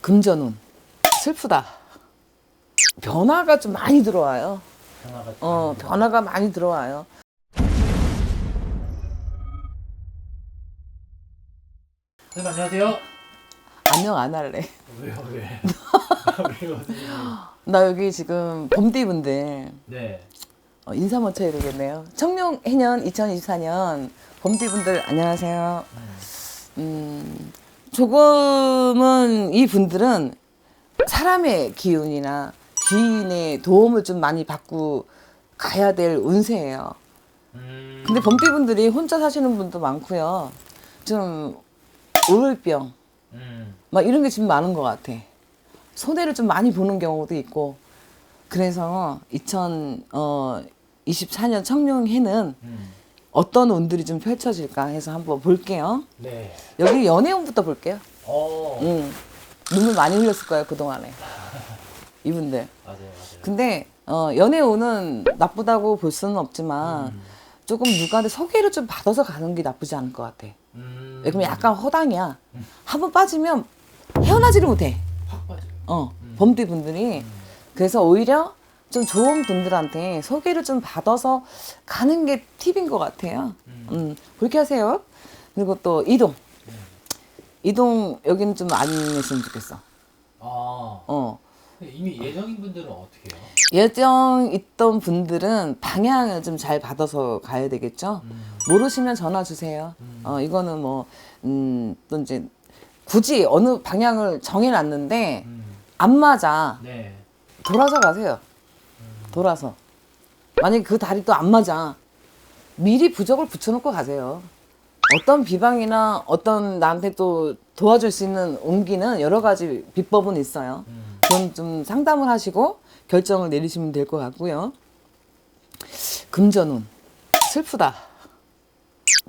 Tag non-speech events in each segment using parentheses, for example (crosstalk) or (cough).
금전운 슬프다. 변화가 좀 많이 들어와요. 변화가 어, 변화가 많이 들어와요. 선생님 안녕하세요. 안녕 안 할래. 왜요 왜? (laughs) 왜요? 나 여기 지금 봄띠분들 네. 어, 인사 먼저 해야 되겠네요. 청룡 해년 2024년 봄띠분들 안녕하세요. 음, 조금은 이 분들은 사람의 기운이나 귀인의 도움을 좀 많이 받고 가야 될 운세예요. 음. 근데 봄띠분들이 혼자 사시는 분도 많고요. 좀 우울병 음. 막 이런 게 지금 많은 것 같아. 손해를 좀 많이 보는 경우도 있고. 그래서 2024년 청룡해는 음. 어떤 운들이 좀 펼쳐질까 해서 한번 볼게요. 네. 여기 연애운부터 볼게요. 어. 응. 눈물 많이 흘렸을 거예요, 그동안에. (laughs) 이분들. 맞아요 맞아요. 근데 어, 연애운은 나쁘다고 볼 수는 없지만 음. 조금 누구한테 소개를 좀 받아서 가는 게 나쁘지 않을 것 같아. 음. 왜냐면 약간 허당이야. 한번 빠지면 헤어나지를 못해. 확 빠져요. 어, 범띠 분들이. 그래서 오히려 좀 좋은 분들한테 소개를 좀 받아서 가는 게 팁인 것 같아요. 음, 그렇게 하세요. 그리고 또 이동. 이동 여기는 좀 안 했으면 좋겠어. 아. 어. 근데 이미 예정인 분들은 어떻게 해요? 예정 있던 분들은 방향을 좀 잘 받아서 가야 되겠죠. 모르시면 전화 주세요. 어, 이거는 뭐, 음, 또 이제 굳이 어느 방향을 정해놨는데 음. 안 맞아. 네. 돌아서 가세요. 돌아서. 만약에 그 다리 또 안 맞아. 미리 부적을 붙여놓고 가세요. 어떤 비방이나 어떤 나한테 또 도와줄 수 있는 옮기는 여러 가지 비법은 있어요. 음. 그건 좀 상담을 하시고 결정을 내리시면 될 것 같고요. 금전운. 슬프다.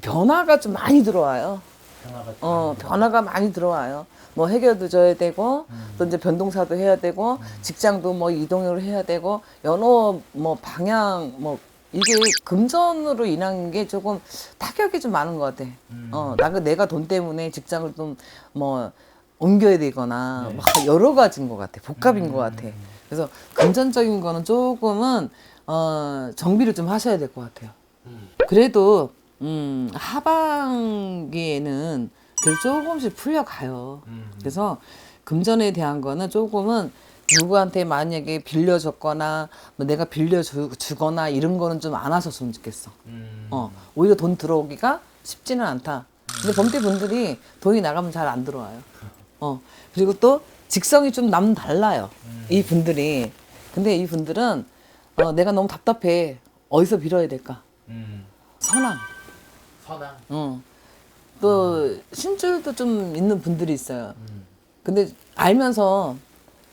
변화가 좀 많이 들어와요. 변화가. 어, 변화가 많이 들어와요. 뭐 해결도 줘야 되고, 또 이제 변동사도 해야 되고, 직장도 뭐 이동을 해야 되고, 여러 뭐 방향, 뭐, 이게 금전으로 인한 게 조금 타격이 좀 많은 것 같아. 어, 나, 내가 돈 때문에 직장을 좀 뭐, 옮겨야 되거나, 네. 막 여러 가지인 것 같아. 복합인 것 같아. 그래서 금전적인 거는 조금은, 어, 정비를 좀 하셔야 될 것 같아요. 음. 그래도 음, 하반기에는 그래도 조금씩 풀려가요. 음. 그래서 금전에 대한 거는 조금은 누구한테 만약에 빌려줬거나 뭐 내가 빌려주거나 이런 거는 좀 안 하셨으면 좋겠어. 음. 어, 오히려 돈 들어오기가 쉽지는 않다. 근데 범띠 분들이 돈이 나가면 잘 안 들어와요. 어, 그리고 또 직성이 좀 남 달라요. 이 분들이. 근데 이 분들은 어, 내가 너무 답답해. 어디서 빌어야 될까? 음. 선왕. 선왕. 어. 또 신줄도 좀 있는 분들이 있어요. 음. 근데 알면서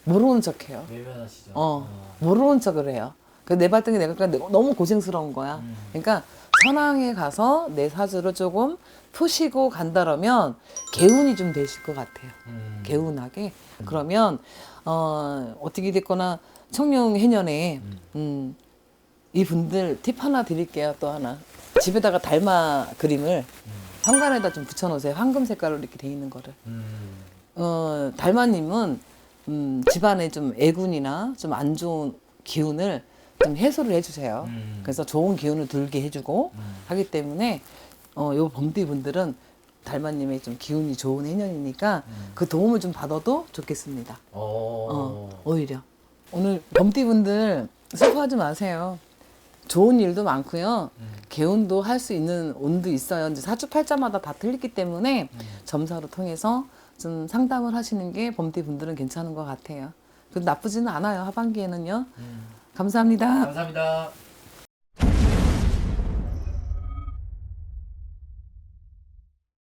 모르는 척해요. 외면하시죠. 어, 모르는 척을 해요. 그내 발등에 내가 그러니까 너무 고생스러운 거야. 그러니까 선왕에 가서 내 사주를 조금 푸시고 간다라면 개운이 좀 되실 것 같아요. 음. 개운하게. 그러면 어, 어떻게 됐거나 청룡 해년에 음, 이 분들 팁 하나 드릴게요. 또 하나 집에다가 달마 그림을 현관에다 좀 붙여놓으세요. 황금 색깔로 이렇게 돼 있는 거를. 음. 어, 달마님은 음, 집안에 좀 애군이나 좀 안 좋은 기운을 좀 해소를 해주세요. 음. 그래서 좋은 기운을 들게 해주고 하기 때문에 어, 요 범띠 분들은 달마님의 좀 기운이 좋은 해년이니까 그 도움을 좀 받아도 좋겠습니다. 어. 어, 오히려 오늘 범띠 분들 슬퍼하지 마세요. 좋은 일도 많고요. 개운도 할 수 있는 운도 있어요. 이제 사주팔자마다 다 틀리기 때문에 점사로 통해서 좀 상담을 하시는 게 범띠 분들은 괜찮은 것 같아요. 그 나쁘지는 않아요. 하반기에는요. 감사합니다. 감사합니다.